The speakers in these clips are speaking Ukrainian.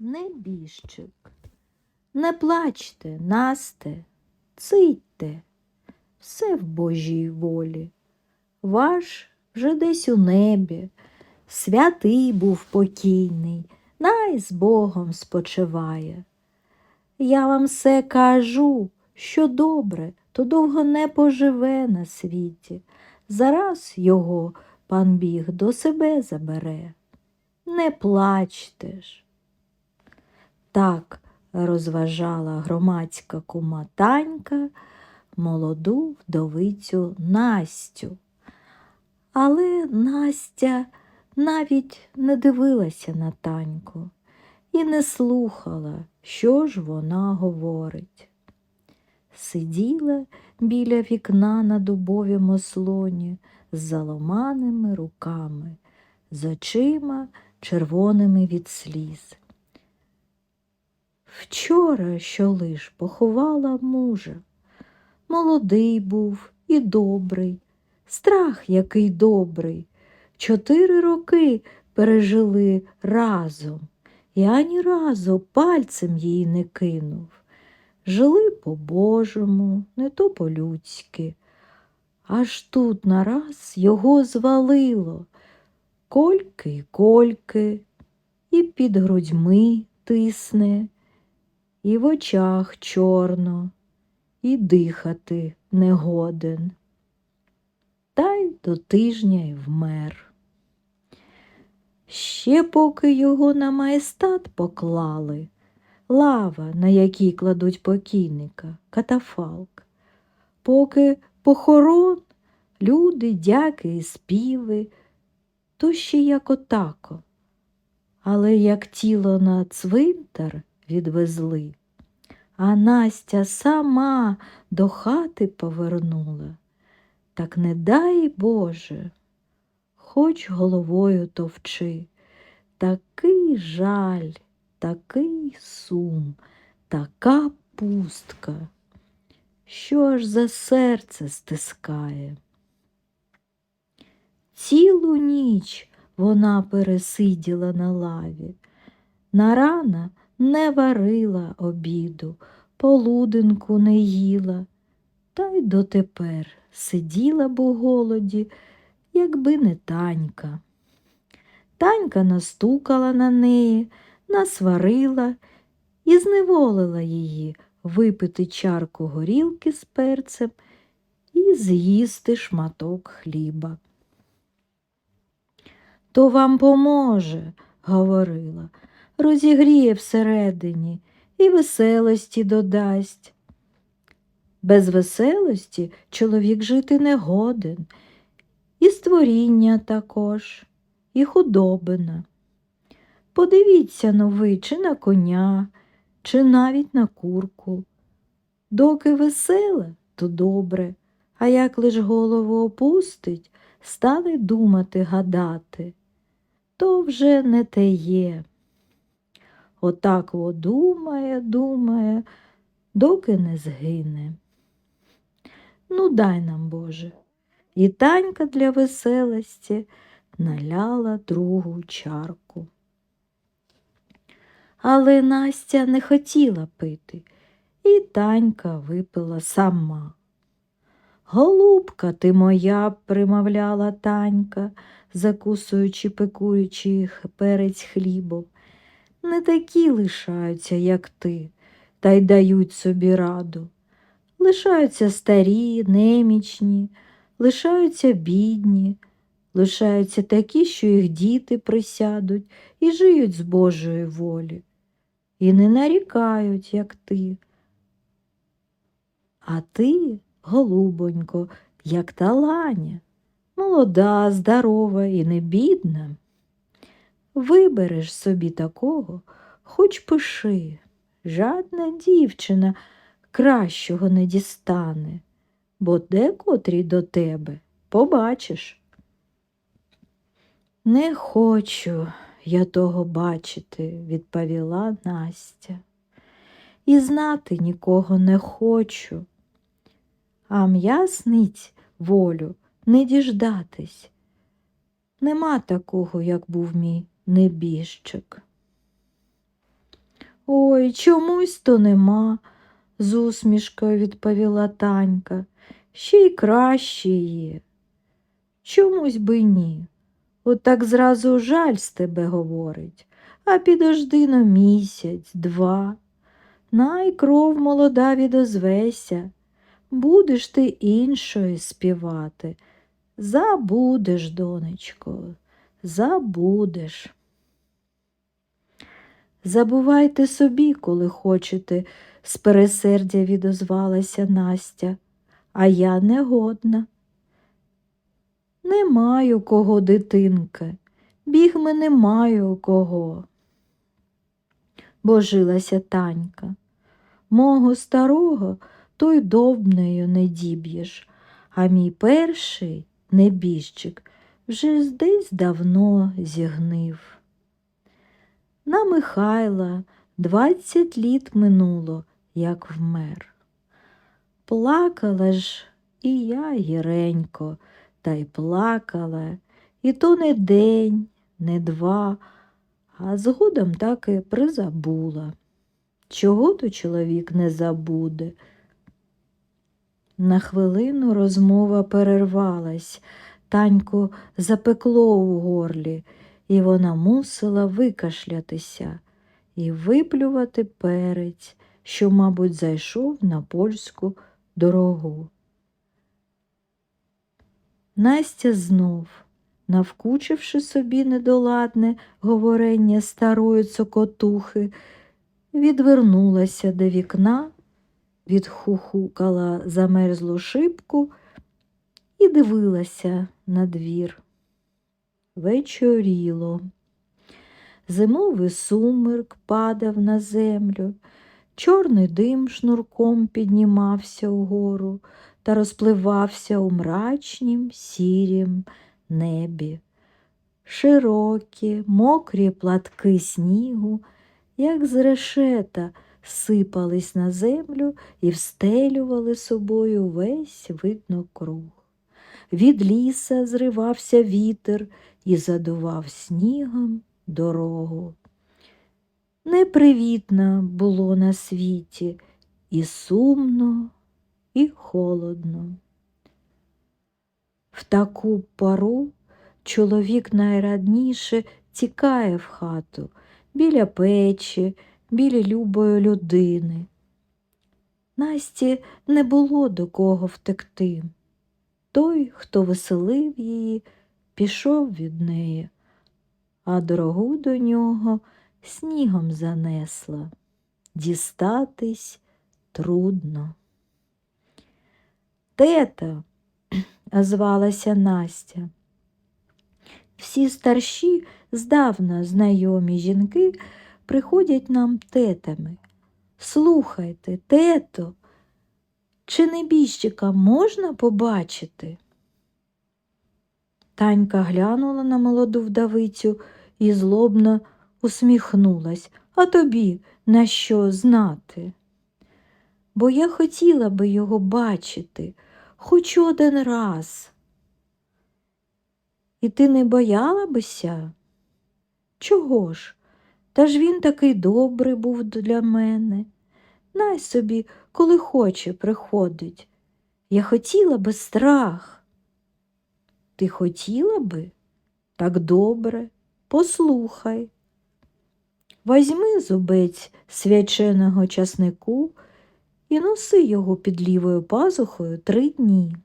Небіжчик. Не плачте, Насте, цитьте, все в Божій волі. Ваш вже десь у небі, святий був покійний, най з Богом спочиває. Я вам все кажу, що добре, то довго не поживе на світі. Зараз його пан біг до себе забере. Не плачте ж. Так розважала громадська кума Танька молоду вдовицю Настю. Але Настя навіть не дивилася на Таньку і не слухала, що ж вона говорить. Сиділа біля вікна на дубовім ослоні з заломаними руками, з очима червоними від сліз. Вчора, що лиш поховала мужа, молодий був і добрий, страх який добрий. Чотири роки пережили разом, і ані разу пальцем їй не кинув. Жили по-божому, не то по-людськи. Аж тут нараз його звалило. Кольки й кольки, і під грудьми тисне, і в очах чорно, і дихати не годен. Та й до тижня й вмер. Ще поки його на маєстат поклали, лава, на якій кладуть покійника, катафалк, поки похорон, люди, дяки і співи, то ще як отако. Але як тіло на цвинтар відвезли, а Настя сама до хати повернула, так не дай Боже, хоч головою товчи, такий жаль, такий сум, така пустка, що аж за серце стискає. Цілу ніч вона пересиділа на лаві, на рана не варила обіду, полуденку не їла, та й дотепер сиділа б у голоді, якби не танька. Танька настукала на неї, насварила і зневолила її випити чарку горілки з перцем і з'їсти шматок хліба. То вам поможе, говорила, розігріє всередині і веселості додасть. Без веселості чоловік жити не годен, і створіння також, і худобина. Подивіться ви, чи на коня, чи навіть на курку. Доки веселе, то добре, а як лиш голову опустить, стане думати, гадати, то вже не те є. Отак во думає, думає, доки не згине. Ну, дай нам, Боже. І танька для веселості наляла другу чарку. Але Настя не хотіла пити, і танька випила сама. Голубка ти моя, примовляла танька, закусуючи пекуючи перець хлібом. Не такі лишаються, як ти, та й дають собі раду. Лишаються старі, немічні, лишаються бідні, лишаються такі, що їх діти присядуть і жиють з Божої волі, і не нарікають, як ти. А ти, голубонько, як та ланя, молода, здорова і не бідна. Вибереш собі такого, хоч пиши, жадна дівчина кращого не дістане, бо декотрій до тебе побачиш. Не хочу я того бачити, відповіла Настя. І знати нікого не хочу. А м'ясниць волю не діждатись. Нема такого, як був мій небіжчик. Ой, чомусь то нема, з усмішкою відповіла танька. Ще й краще є. Чомусь би ні. От так зразу жаль з тебе говорить, а підожди на місяць, два. Най кров молода відозвеся, будеш ти іншої співати. Забудеш, донечко, забудеш. Забувайте собі, коли хочете, з пересердя відозвалася Настя, а я не годна. Не маю кого, дитинки, бігми не маю кого. Божилася танька. Мого старого той довбнею не діб'єш, а мій перший небіжчик вже десь давно зігнив. На Михайла двадцять літ минуло, як вмер. Плакала ж і я гіренько, та й плакала, і то не день, не два, а згодом так і призабула. Чого то чоловік не забуде? На хвилину розмова перервалась, таньку запекло у горлі, і вона мусила викашлятися і виплювати перець, що, мабуть, зайшов на польську дорогу. Настя знов, навкучивши собі недоладне говорення старої цокотухи, відвернулася до вікна, відхухукала замерзлу шибку і дивилася на двір. Вечоріло. Зимовий сумерк падав на землю, чорний дим шнурком піднімався угору та розпливався у мрачнім сірім небі. Широкі, мокрі платки снігу, як з решета, сипались на землю і встелювали собою весь видно круг. Від ліса зривався вітер і задував снігом дорогу. Непривітно було на світі і сумно, і холодно. В таку пору чоловік найрадніше тікає в хату біля печі, біля любої людини. Насті не було до кого втекти. Той, хто веселив її, пішов від неї, а дорогу до нього снігом занесла. Дістатись трудно. Тета, озвалася Настя. Всі старші, здавна знайомі жінки приходять нам тетами. Слухайте, тето, чи небіжчика можна побачити? Танька глянула на молоду вдовицю і злобно усміхнулась. А тобі на що знати? Бо я хотіла би його бачити хоч один раз. І ти не бояла бися? Чого ж? Та ж він такий добрий був для мене. Най собі, коли хоче, приходить. Я хотіла би страх. Ти хотіла би? Так добре, послухай. Возьми зубець свяченого часнику і носи його під лівою пазухою три дні.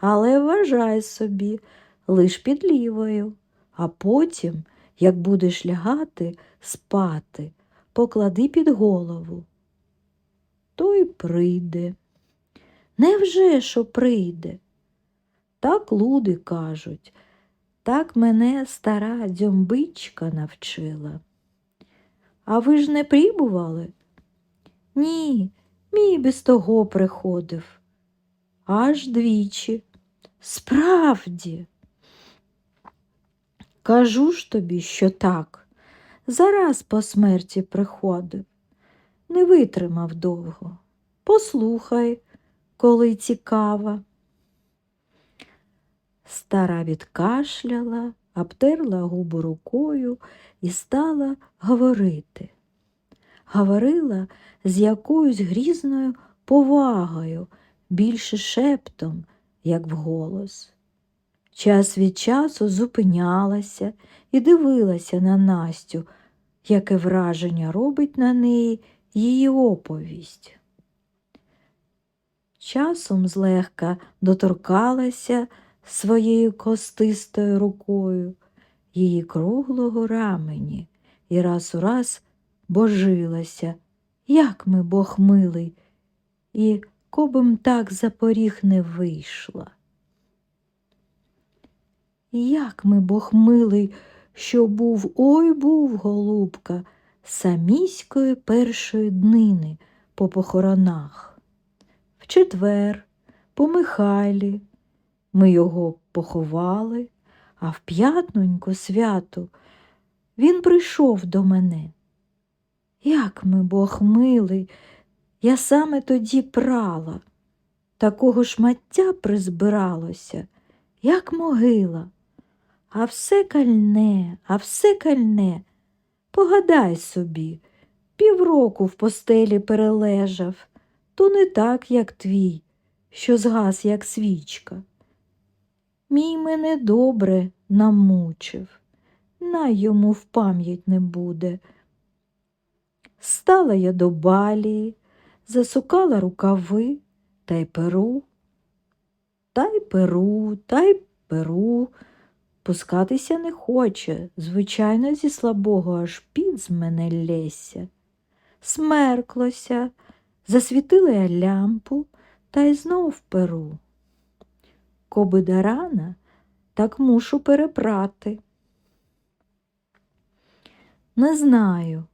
Але вважай собі, лиш під лівою, а потім, як будеш лягати, спати, поклади під голову. Той прийде. Невже що прийде? Так люди кажуть, так мене стара дзьомбичка навчила. А ви ж не прибували? Ні, мій без того приходив. Аж двічі. Справді. Кажу ж тобі, що так. Зараз по смерті приходив. Не витримав довго. Послухай, коли цікава. Стара відкашляла, обтерла губу рукою і стала говорити. говорила з якоюсь грізною повагою, більше шептом, як вголос. Час від часу зупинялася і дивилася на Настю, яке враження робить на неї її оповість. Часом злегка доторкалася своєю костистою рукою її круглого рамені і раз у раз божилася, як ми Бог милий, і кобим так за поріг не вийшла. Як ми Бог милий, що був, ой був, голубка, саміської першої днини по похоронах. В четвер, по Михайлі, ми його поховали, а в п'ятноньку святу він прийшов до мене. Як ми, Бог милий, я саме тоді прала, такого шмаття призбиралося, як могила, а все кальне, а все кальне. Погадай собі, півроку в постелі перележав, то не так, як твій, що згас, як свічка. Мій мене добре намучив, най йому в пам'ять не буде. Стала я до балії, засукала рукави та й перу, та й перу, та й перу. Пускатися не хоче, звичайно, зі слабого аж під з мене лється. Смерклося, засвітила я лямпу та й знов перу. Коби да рана, так мушу перепрати. Не знаю,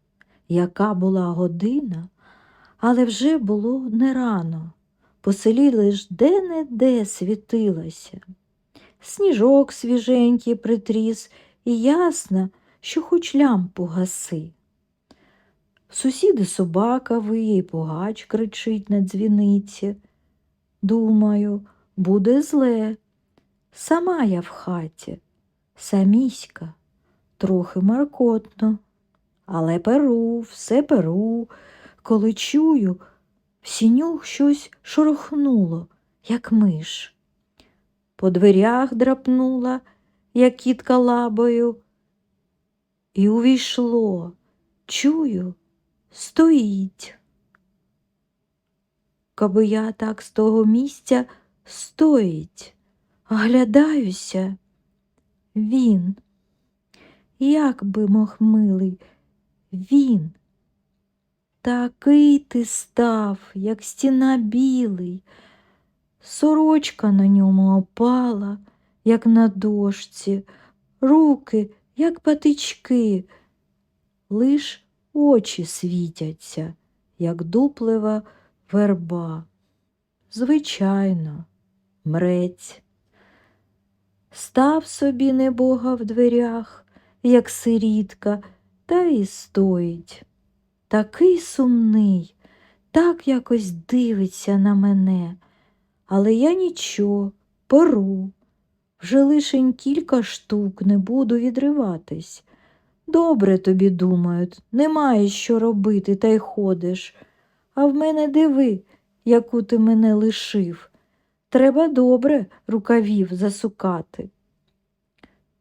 яка була година, але вже було не рано. По селі лиш де-не-де світилося. Сніжок свіженький притріс, і ясно, що хоч лямпу гаси. Сусіди собака виє, і погач кричить на дзвіниці. Думаю, буде зле. Сама я в хаті, саміська, трохи маркотно, але перу, все перу, коли чую, в сінюх щось шорохнуло, як миш. По дверях драпнула, як кітка лабою, і увійшло, чую, стоїть. Коби я так з того місця стоїть, оглядаюся, він, як би мог милий, він. Такий ти став, як стіна білий, сорочка на ньому опала, як на дошці, руки, як патички, лиш очі світяться, як дуплева верба. Звичайно, мрець. Став собі небога в дверях, як сирітка, та й стоїть. Такий сумний, так якось дивиться на мене, але я нічого, пору. Вже лишень кілька штук не буду відриватись. Добре тобі думають, немає що робити, та й ходиш. А в мене диви, яку ти мене лишив. Треба добре рукавів засукати.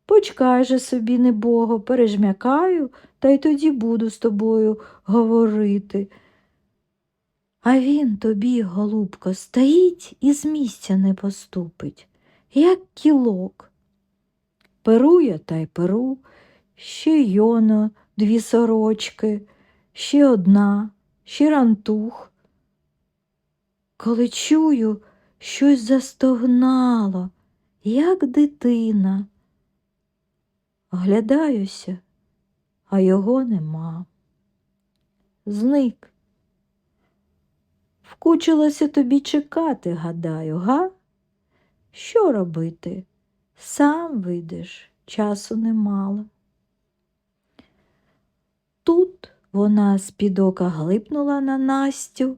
Почкай же собі, небого, пережмякаю, та й тоді буду з тобою говорити. А він тобі, голубко, стоїть і з місця не поступить, як кілок. Перу я та й перу, ще йоно, дві сорочки, ще одна, ще рантух. Коли чую, щось застогнало, як дитина. Оглядаюся, а його нема. Зник. Вкучилося тобі чекати, гадаю, га? Що робити? Сам вийдеш, часу немало. Тут вона з-під ока глипнула на Настю.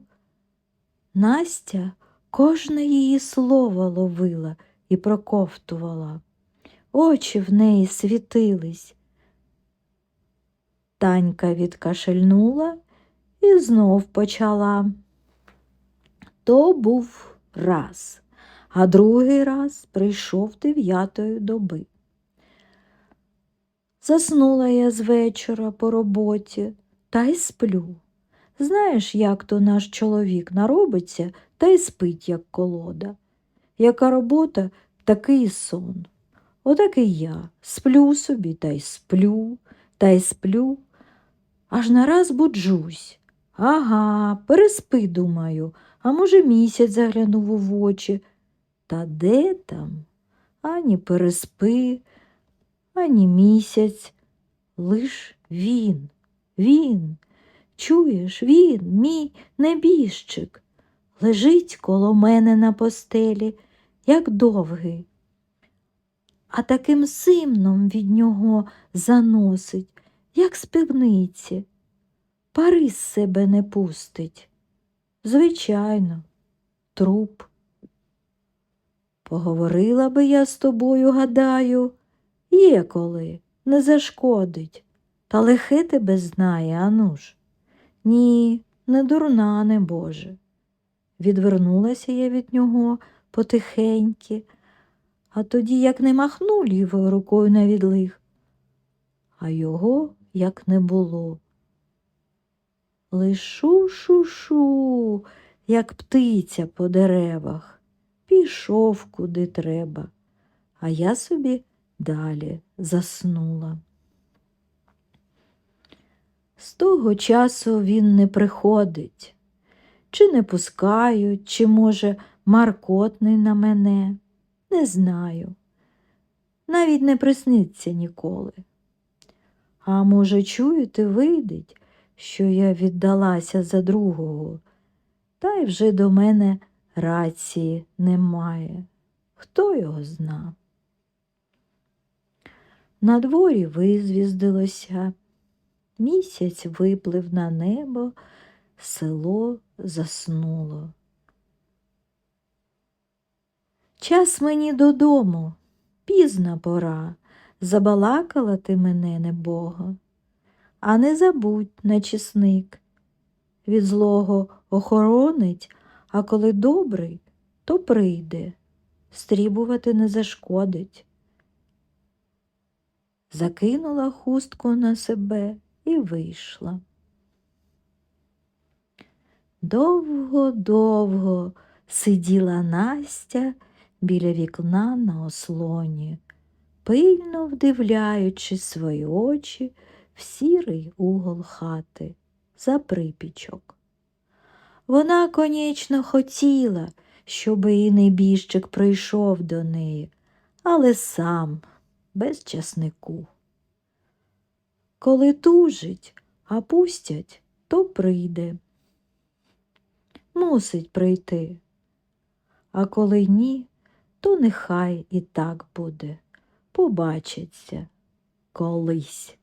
Настя кожне її слово ловила і проковтувала. Очі в неї світились. Танька відкашельнула і знов почала. То був раз, а другий раз прийшов дев'ятої доби. Заснула я з вечора по роботі та й сплю. Знаєш, як то наш чоловік наробиться та й спить, як колода. Яка робота, такий і сон. Отак і я сплю собі та й сплю, та й сплю, аж нараз буджусь. Ага, переспи, думаю, а може, місяць заглянув у очі. Та де там? Ані переспи, ані місяць. Лиш він, він, чуєш, він, мій небіжчик, лежить коло мене на постелі, як довгий. А таким симном від нього заносить, як з пивниці. Пари з себе не пустить. Звичайно, труп. Поговорила би я з тобою, гадаю, є коли, не зашкодить. Та лихе тебе знає, ану ж. Ні, не дурна, не Боже. Відвернулася я від нього потихеньки, а тоді як не махну лівою рукою на відлиг, а його як не було. Лишу шу-шу, як птиця по деревах, пішов куди треба, а я собі далі заснула. З того часу він не приходить, чи не пускають, чи, може, маркотний на мене, не знаю. Навіть не присниться ніколи. А може, чуєте, вийдеть, що я віддалася за другого, та й вже до мене рації немає. Хто його зна? На дворі визвіздилося. Місяць виплив на небо, село заснуло. Час мені додому, пізна пора, забалакала ти мене, небого. А не забудь, нечисник, від злого охоронить, а коли добрий, то прийде, стрібувати не зашкодить. Закинула хустку на себе і вийшла. Довго-довго сиділа Настя біля вікна на ослоні, пильно вдивляючи свої очі в сірий угол хати за припічок. Вона, конечно, хотіла, щоб і небіжчик прийшов до неї, але сам, без часнику. Коли тужить, а пустять, то прийде. Мусить прийти. А коли ні, то нехай і так буде. Побачиться колись.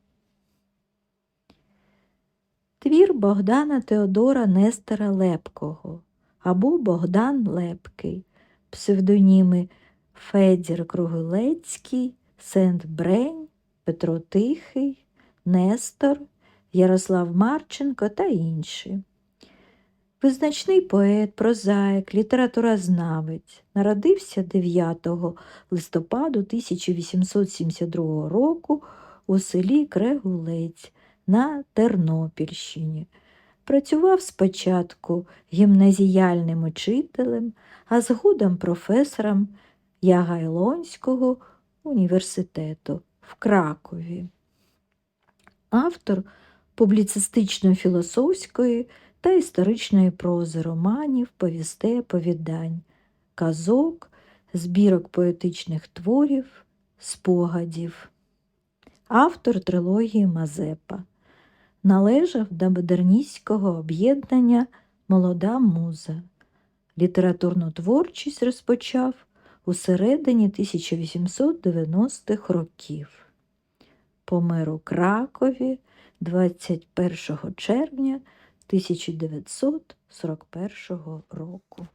Твір Богдана Теодора Нестера Лепкого або Богдан Лепкий, псевдоніми Федір Кругилецький, Сент Брень, Петро Тихий, Нестор, Ярослав Марченко та інші. Визначний поет, прозаїк, літературознавець, народився 9 листопаду 1872 року у селі Крегулець на Тернопільщині. Працював спочатку гімназіяльним учителем, а згодом професором Ягайлонського університету в Кракові. Автор публіцистично-філософської та історичної прози романів, повістей, оповідань, казок, збірок поетичних творів, спогадів. Автор трилогії Мазепа. Належав до модерністського об'єднання Молода муза. Літературну творчість розпочав у середині 1890-х років. Помер у Кракові 21 червня 1941 року.